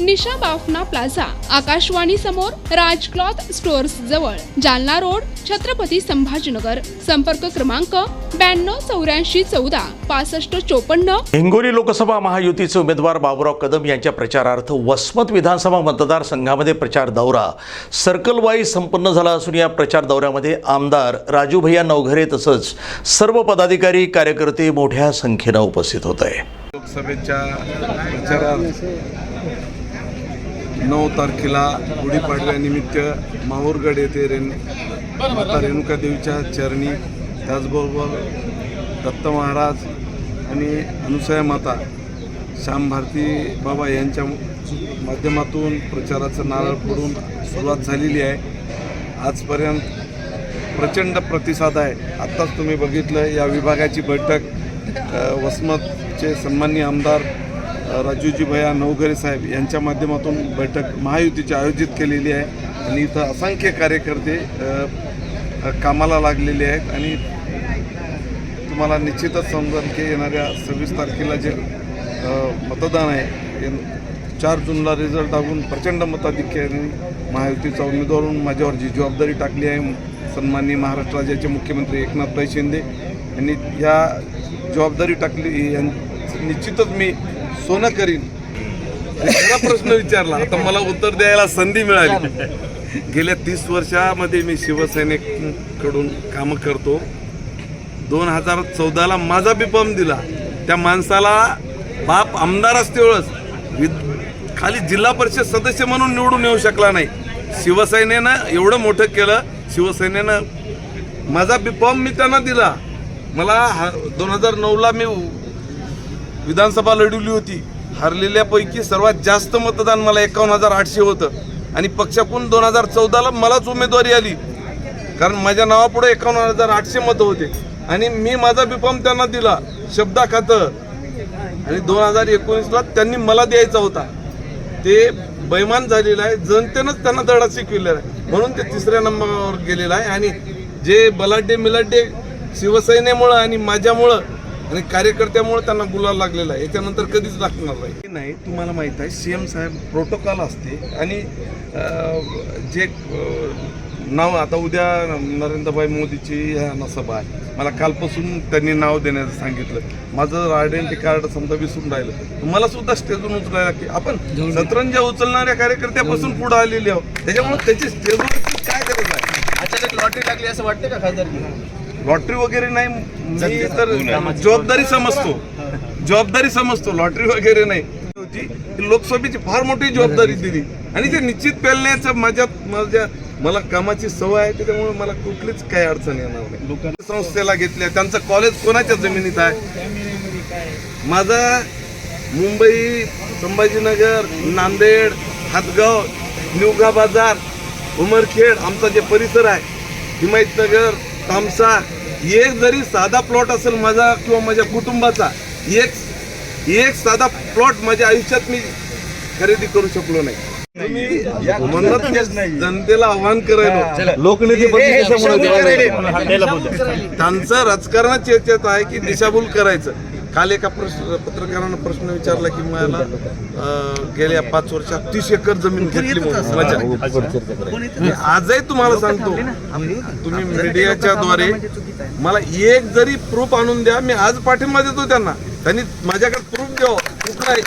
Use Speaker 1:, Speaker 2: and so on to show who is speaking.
Speaker 1: निशा Bafna plaza Akashvani समोर Raj cloth stores जवळ Jalna road Chhatrapati Sambhajinagar. संपर्क क्रमांक ब्याण्णव चौऱ्याऐंशी चौदा पासष्ट चोपन्न.
Speaker 2: हिंगोली लोकसभा महायुतीचे उमेदवार बाबुराव कदम यांच्या प्रचारार्थ वसमत विधानसभा मतदारसंघामध्ये प्रचार दौरा. सर्कल वाईज संपन्न झाला असून या प्रचार दौऱ्यामध्ये आमदार राजू भैया नवघरे तसंच सर्व पदाधिकारी कार्यकर्ते मोठ्या संख्येनं उपस्थित होत. आहे
Speaker 3: लोकसभेच्या प्रचारात नऊ तारखेला गुढीपाडव्यानिमित्त माहूरगड येथे रेण माता रेणुका देवीच्या चरणी त्याचबरोबर दत्त महाराज आणि अनुसया माता श्याम भारती बाबा यांच्या माध्यमातून प्रचाराचं नारळ पडून सुरुवात झालेली आहे. आजपर्यंत प्रचंड प्रतिसाद आहे. आत्ताच तुम्ही बघितलं या विभागाची बैठक वसमतचे सन्माननीय आमदार राजूजी भैया नवघरे साहेब यांच्या माध्यमातून बैठक महायुतीची आयोजित केलेली आहे. आणि इथं असंख्य कार्यकर्ते कामाला लागलेले आहेत. आणि तुम्हाला निश्चितच समजेल की येणाऱ्या सव्वीस तारखेला जे मतदान आहे चार जूनला रिझल्ट टाकून प्रचंड मताधिक्याने महायुतीचा उमेदवार म्हणून माझ्यावर जी जबाबदारी टाकली आहे सन्माननीय महाराष्ट्र राज्याचे मुख्यमंत्री एकनाथभाई शिंदे यांनी या जबाबदारी टाकली यां निश्चितच मी सोनं करीन. आणि प्रश्न विचारला. आता मला उत्तर द्यायला संधी मिळाली. गेल्या तीस वर्षामध्ये मी शिवसैनिकडून कामं करतो. दोन हजार चौदाला माझा बिपम दिला. त्या माणसाला बाप आमदार असते विद खाली जिल्हा परिषद सदस्य म्हणून निवडून येऊ शकला नाही. शिवसेनेनं एवढं मोठं केलं. शिवसेनेनं माझा बिपॉम मी त्यांना दिला. मला हा दोन हजार नऊला मी विधानसभा लढवली होती. हरलेल्यापैकी सर्वात जास्त मतदान मला एकावन्न हजार आठशे होतं. आणि पक्षाकडून दोन हजार चौदाला मलाच उमेदवारी आली. कारण माझ्या नावापुढे एकावन्न हजार आठशे मतं होते. आणि मी माझा बिफॉर्म त्यांना दिला. शब्दा खातं. आणि दोन हजार एकोणीसला त्यांनी मला द्यायचा होता. ते बैमान झालेलं आहे. जनतेनंच त्यांना धडा शिकविलेला आहे. म्हणून ते तिसऱ्या नंबरवर गेलेलं आहे. आणि जे बलाढ्य मिलाढ्य शिवसेनेमुळं आणि माझ्यामुळं आणि कार्यकर्त्यामुळे त्यांना गुलाल लागलेला आहे. याच्यानंतर कधीच लागणार नाही. नाही तुम्हाला माहीत आहे सी एम साहेब प्रोटोकॉल असते आणि जे नाव आता उद्या नरेंद्रभाई मोदीची ह्या सभा आहे. मला कालपासून त्यांनी नाव देण्याचं सांगितलं. माझं आयडेंटिटी कार्ड समजा विसरून राहिलं. मला सुद्धा स्टेजवरून उचलायला लागते. आपण सतरंजा उचलणाऱ्या कार्यकर्त्यापासून पुढे आलेले आहोत. त्याच्यामुळे त्याची स्टेजवर काय गरज आहे?
Speaker 4: अचानक लॉटरी लागली असं वाटतं का खासदार
Speaker 3: लॉटरी वगैरे नाही मी तर जबाबदारी समजतो. जबाबदारी समजतो लॉटरी वगैरे नाही. लोकसभेची फार मोठी जबाबदारी दिली. आणि ते निश्चित पेलण्याचं माझ्या माझ्या मला कामाची सवय आहे त्याच्यामुळे मला कुठलीच काही अडचण येणार नाही. संस्थेला घेतल्या त्यांचं कॉलेज कोणाच्या जमिनीत आहे? माझा मुंबई संभाजीनगर नांदेड हातगाव निवगा बाजार उमरखेड आमचा जे परिसर आहे हिमायतनगर तामसा एक जरी साधा प्लॉट असेल माझा किंवा माझ्या कुटुंबाचा एक एक साधा प्लॉट माझ्या आयुष्यात मी खरेदी करू शकलो नाही. तुम्ही म्हणत जनतेला आव्हान करायला लोकनेते त्यांचं राजकारणाची याच्यात आहे की दिशाभूल करायचं. काल एका प्रश्न पत्रकारानं प्रश्न विचारला की मला गेल्या पाच वर्षात तीस एकर जमीन घेतली म्हणून. माझ्या. मी आजही तुम्हाला सांगतो तुम्ही मीडियाच्या द्वारे मला एक जरी प्रूफ आणून द्या मी आज पाठिंबा देतो त्यांना. त्यांनी माझ्याकडे प्रूफ द्यावं. नाही.